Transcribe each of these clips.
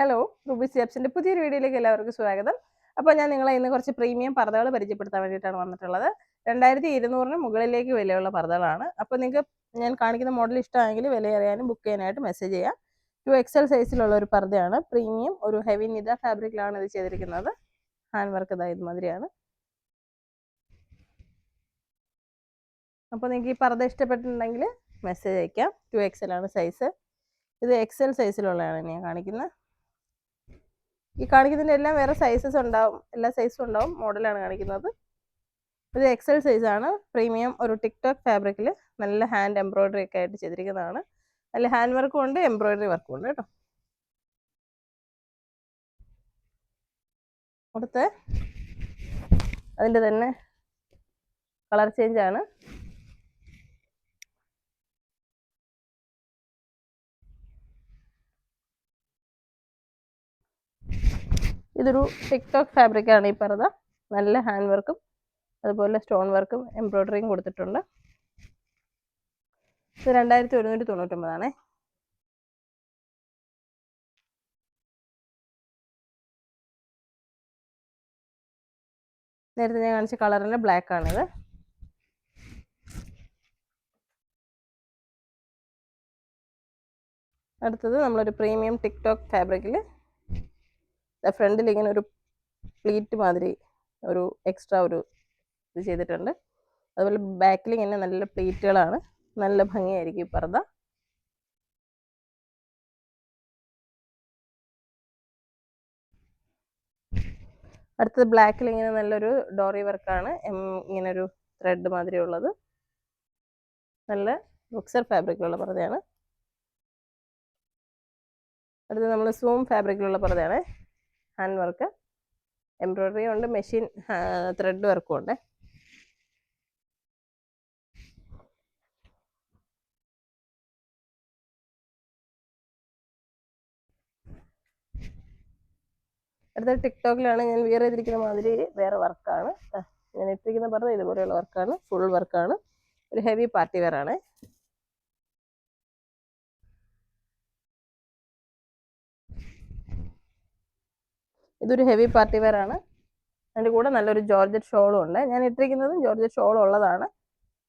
Hello Ruby സ്റ്റെപ്സിന്റെ പുതിയൊരു വീഡിയോയിലേക്ക് എല്ലാവർക്കും സ്വാഗതം. അപ്പോൾ ഞാൻ നിങ്ങളെ ഇന്ന് കുറച്ച് പ്രീമിയം പർദ്ദകൾ പരിചയപ്പെടുത്താൻ വേണ്ടിയിട്ടാണ് വന്നിട്ടുള്ളത്. രണ്ടായിരത്തി ഇരുന്നൂറിന് മുകളിലേക്ക് വിലയുള്ള പർദ്ദകളാണ്. അപ്പോൾ നിങ്ങൾക്ക് ഞാൻ കാണിക്കുന്ന മോഡൽ ഇഷ്ടമാണെങ്കിൽ വില അറിയാനും ബുക്ക് ചെയ്യാനായിട്ട് മെസ്സേജ് ചെയ്യാം. ടു എക്സൽ സൈസിലുള്ള ഒരു പർദ്ദയാണ്. പ്രീമിയം ഒരു ഹെവി നിത ഫാബ്രിക്കിലാണ് ഇത് ചെയ്തിരിക്കുന്നത്. ഹാൻഡ് വർക്ക് ഇതാ ഇതുമാതിരിയാണ്. അപ്പോൾ നിങ്ങൾക്ക് ഈ പർദ്ദ ഇഷ്ടപ്പെട്ടിട്ടുണ്ടെങ്കിൽ മെസ്സേജ് അയക്കാം. ടു എക്സൽ ആണ് സൈസ് ഇത് എക്സൽ സൈസിലുള്ളതാണ് ഞാൻ കാണിക്കുന്നത്. ഈ കാണിക്കുന്നതിന്റെ എല്ലാം വേറെ സൈസസ് ഉണ്ടാവും. എല്ലാ സൈസും ഉണ്ടാവും. മോഡലാണ് കാണിക്കുന്നത്. ഇത് എക്സൽ സൈസാണ് പ്രീമിയം ഒരു ടിക്ടോക്ക് ഫാബ്രിക്കിൽ നല്ല ഹാൻഡ് എംബ്രോയിഡറി ഒക്കെ ആയിട്ട് ചെയ്തിരിക്കുന്നതാണ്. നല്ല ഹാൻഡ് വർക്കും ഉണ്ട് എംബ്രോയിഡറി വർക്കും ഉണ്ട് കേട്ടോ. അടുത്ത് അതിന്റെ തന്നെ കളർ ചേഞ്ച് ഇതൊരു ടിക്ടോക്ക് ഫാബ്രിക്കാണ് ഈ പർദ്ദ നല്ല ഹാൻഡ് വർക്കും അതുപോലെ സ്റ്റോൺ വർക്കും എംബ്രോയ്ഡറിയും കൊടുത്തിട്ടുണ്ട്. ഇത് രണ്ടായിരത്തി ഒരുന്നൂറ്റി തൊണ്ണൂറ്റൊമ്പതാണേ നേരത്തെ ഞാൻ കാണിച്ച കളറിന്റെ ബ്ലാക്ക് ആണിത്. അടുത്തത് നമ്മളൊരു പ്രീമിയം ടിക്ടോക്ക് ഫാബ്രിക്കിൽ ഫ്രണ്ടിൽ ഇങ്ങനെ ഒരു പ്ലീറ്റ് മാതിരി ഒരു എക്സ്ട്രാ ഒരു ഇത് ചെയ്തിട്ടുണ്ട്. അതുപോലെ ബാക്കിൽ ഇങ്ങനെ നല്ല പ്ലീറ്റുകളാണ്. നല്ല ഭംഗിയായിരിക്കും ഈ പർദ്ദ. അടുത്തത് ബ്ലാക്കിൽ ഇങ്ങനെ നല്ലൊരു ഡോറി വർക്കാണ്. ഇങ്ങനെ ഒരു ത്രെഡ് മാതിരി ഉള്ളത് നല്ല ബുക്സർ ഫാബ്രിക്കിലുള്ള പർദ്ദയാണ്. അടുത്തത് നമ്മൾ സൂം ഫാബ്രിക്കിലുള്ള പർദ്ദയാണ്. ഹാൻഡ് വർക്ക് എംബ്രോയ്ഡറി ഉണ്ട് മെഷീൻ ത്രെഡ് വർക്കും ഉണ്ട്. അടുത്ത ടിക്ടോക്കിലാണ് ഞാൻ വിയർ ചെയ്തിരിക്കുന്ന മാതിരി വേറെ വർക്കാണ് ഞാൻ ഇട്ടിരിക്കുന്ന പറഞ്ഞ ഇതുപോലെയുള്ള വർക്കാണ് ഫുൾ വർക്കാണ് ഒരു ഹെവി പാർട്ടി വെയർ ആണ്. ഇതൊരു ഹെവി പാർട്ടി വെയർ ആണ്. അതിന്റെ കൂടെ നല്ലൊരു ജോർജറ്റ് ഷോളും ഉണ്ട്. ഞാൻ ഇട്ടിരിക്കുന്നതും ജോർജറ്റ് ഷോൾ ഉള്ളതാണ്.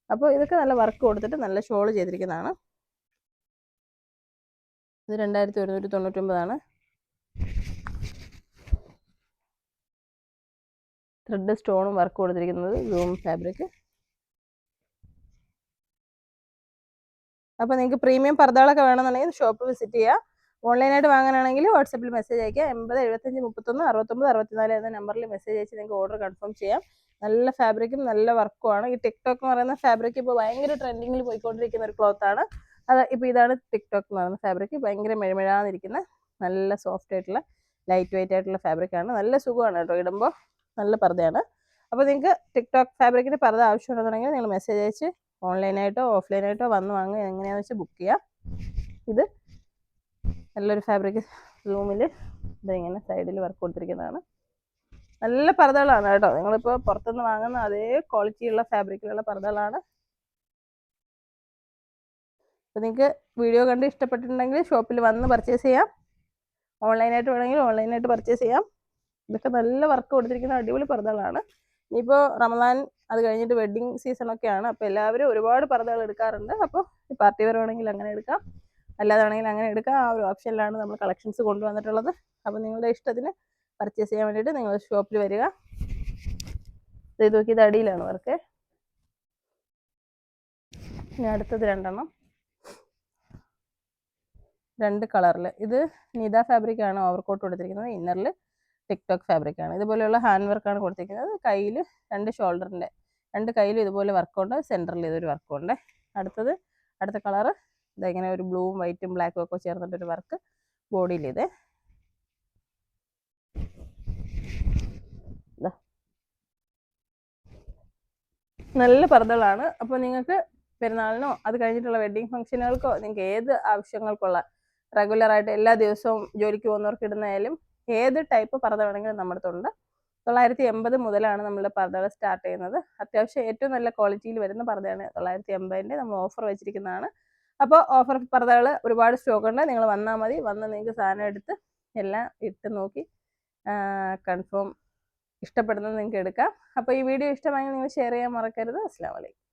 അപ്പോൾ ഇതൊക്കെ നല്ല വർക്ക് കൊടുത്തിട്ട് നല്ല ഷോൾ ചെയ്തിരിക്കുന്നതാണ്. ഇത് രണ്ടായിരത്തി ഒരുന്നൂറ്റി തൊണ്ണൂറ്റൊമ്പതാണ് ത്രെഡ് സ്റ്റോണും വർക്ക് കൊടുത്തിരിക്കുന്നത് ഗ്രൂം ഫാബ്രിക് അപ്പോൾ നിങ്ങൾക്ക് പ്രീമിയം പർദ്ദകളൊക്കെ വേണമെന്നുണ്ടെങ്കിൽ ഷോപ്പ് വിസിറ്റ് ചെയ്യുക ഓൺലൈനായിട്ട് വാങ്ങാനാണെങ്കിൽ വാട്സപ്പിൽ മെസ്സേജ് അയക്കുക എൺപത് എഴുപത്തഞ്ച് മുപ്പത്തൊന്ന് അറുപത്തൊമ്പത് അറുപത്തിനാല് എന്ന നമ്പറിൽ മെസ്സേജ് അയച്ച് നിങ്ങൾക്ക് ഓർഡർ കൺഫേം ചെയ്യാം. നല്ല ഫാബ്രിക്കും നല്ല വർക്കുമാണ് ഈ ടിക്ടോക്ക് എന്ന് പറയുന്ന ഫാബ്രിക് ഇപ്പോൾ ഭയങ്കര ട്രെൻഡിങ്ങിൽ പോയിക്കൊണ്ടിരിക്കുന്ന ഒരു ക്ലോത്ത് ആണ്. അത് ഇപ്പോൾ ഇതാണ് ടിക്ടോക്ക് എന്ന് പറയുന്ന ഫാബ്രിക്. ഭയങ്കര മെഴുമഴാന്നിരിക്കുന്ന നല്ല സോഫ്റ്റ് ആയിട്ടുള്ള ലൈറ്റ് വെയിറ്റ് ആയിട്ടുള്ള ഫാബ്രിക്കാണ് നല്ല സുഖമാണ് കേട്ടോ ഇടുമ്പോൾ. നല്ല പർദ്ദയാണ്. അപ്പോൾ നിങ്ങൾക്ക് ടിക്ടോക്ക് ഫാബ്രിക്കിന്റെ പർദ്ദ ആവശ്യമുണ്ടെന്നുണ്ടെങ്കിൽ നിങ്ങൾ മെസ്സേജ് അയച്ച് ഓൺലൈനായിട്ടോ ഓഫ്ലൈനായിട്ടോ വന്ന് വാങ്ങുക. എങ്ങനെയാണെന്ന് വെച്ചാൽ ബുക്ക് ചെയ്യാം. ഇത് നല്ലൊരു ഫാബ്രിക് റൂമിൽ ഇതിങ്ങനെ സൈഡിൽ വർക്ക് കൊടുത്തിരിക്കുന്നതാണ്. നല്ല പർദ്ദകളാണ് കേട്ടോ. നിങ്ങളിപ്പോൾ പുറത്തുനിന്ന് വാങ്ങുന്ന അതേ ക്വാളിറ്റിയുള്ള ഫാബ്രിക്കിലുള്ള പർദ്ദകളാണ്. അപ്പോൾ നിങ്ങൾക്ക് വീഡിയോ കണ്ട് ഇഷ്ടപ്പെട്ടിട്ടുണ്ടെങ്കിൽ ഷോപ്പിൽ വന്ന് പർച്ചേസ് ചെയ്യാം. ഓൺലൈനായിട്ട് വേണമെങ്കിൽ ഓൺലൈനായിട്ട് പർച്ചേസ് ചെയ്യാം. ഇതൊക്കെ നല്ല വർക്ക് കൊടുത്തിരിക്കുന്ന അടിപൊളി പർദ്ദകളാണ്. ഇനിയിപ്പോൾ റമദാൻ അത് കഴിഞ്ഞിട്ട് വെഡ്ഡിങ് സീസണൊക്കെയാണ് അപ്പോൾ എല്ലാവരും ഒരുപാട് പർദ്ദകൾ എടുക്കാറുണ്ട്. അപ്പോൾ പാർട്ടി വെയർ വേണമെങ്കിൽ അങ്ങനെ എടുക്കാം. അല്ലാതാണെങ്കിൽ അങ്ങനെ എടുക്കാം. ആ ഒരു ഓപ്ഷനിലാണ് നമ്മൾ കളക്ഷൻസ് കൊണ്ടുവന്നിട്ടുള്ളത്. അപ്പോൾ നിങ്ങളുടെ ഇഷ്ടത്തിന് പർച്ചേസ് ചെയ്യാൻ വേണ്ടിയിട്ട് നിങ്ങൾ ഷോപ്പിൽ വരിക. ഇത് നോക്കി ഇത് അടിയിലാണ് വർക്ക്. ഇനി അടുത്തത് രണ്ടെണ്ണം. രണ്ട് കളറിൽ. ഇത് നിത ഫാബ്രിക്കാണ് ഓവർ കോട്ട് കൊടുത്തിരിക്കുന്നത് ഇന്നറിൽ ടിക്ടോക്ക് ഫാബ്രിക്കാണ് ഇതുപോലെയുള്ള ഹാൻഡ് വർക്കാണ് കൊടുത്തിരിക്കുന്നത്. കയ്യിൽ രണ്ട് ഷോൾഡറിന്റെ രണ്ട് കയ്യിലും ഇതുപോലെ വർക്കുണ്ട് സെന്ററിൽ ഇതൊരു വർക്കുണ്ട് അടുത്തത് അടുത്ത കളറ് ഇതെങ്ങനെ ഒരു ബ്ലൂവും വൈറ്റും ബ്ലാക്കും ഒക്കെ ചേർന്നിട്ടൊരു വർക്ക് ബോഡിയിൽ ഇത്. നല്ല പർദ്ദകളാണ്. അപ്പോൾ നിങ്ങൾക്ക് പെരുന്നാളിനോ അത് കഴിഞ്ഞിട്ടുള്ള വെഡ്ഡിങ് ഫംഗ്ഷനുകൾക്കോ നിങ്ങൾക്ക് ഏത് ആവശ്യങ്ങൾക്കുള്ള റെഗുലറായിട്ട് എല്ലാ ദിവസവും ജോലിക്ക് പോകുന്നവർക്ക് ഇടുന്നതായാലും ഏത് ടൈപ്പ് പർദ്ദ വേണമെങ്കിലും നമ്മുടെ അടുത്തുണ്ട് തൊള്ളായിരത്തി എൺപത് മുതലാണ് നമ്മുടെ പർദ്ദകൾ സ്റ്റാർട്ട് ചെയ്യുന്നത്. അത്യാവശ്യം ഏറ്റവും നല്ല ക്വാളിറ്റിയിൽ വരുന്ന പർദ്ദയാണ് തൊള്ളായിരത്തി എൺപതിന്റെ നമ്മൾ ഓഫർ വെച്ചിരിക്കുന്നതാണ്. അപ്പോൾ ഓഫർ പർദ്ദകൾ ഒരുപാട് സ്റ്റോക്ക് ഉണ്ട്. നിങ്ങൾ വന്നാൽ മതി. വന്ന് നിങ്ങൾക്ക് സാധനം എടുത്ത് എല്ലാം ഇട്ട് നോക്കി കൺഫേം ഇഷ്ടപ്പെടുന്നത് നിങ്ങൾക്ക് എടുക്കാം. അപ്പോൾ ഈ വീഡിയോ ഇഷ്ടമായെങ്കിൽ നിങ്ങൾ ഷെയർ ചെയ്യാൻ മറക്കരുത്. അസ്സാം വലൈക്കും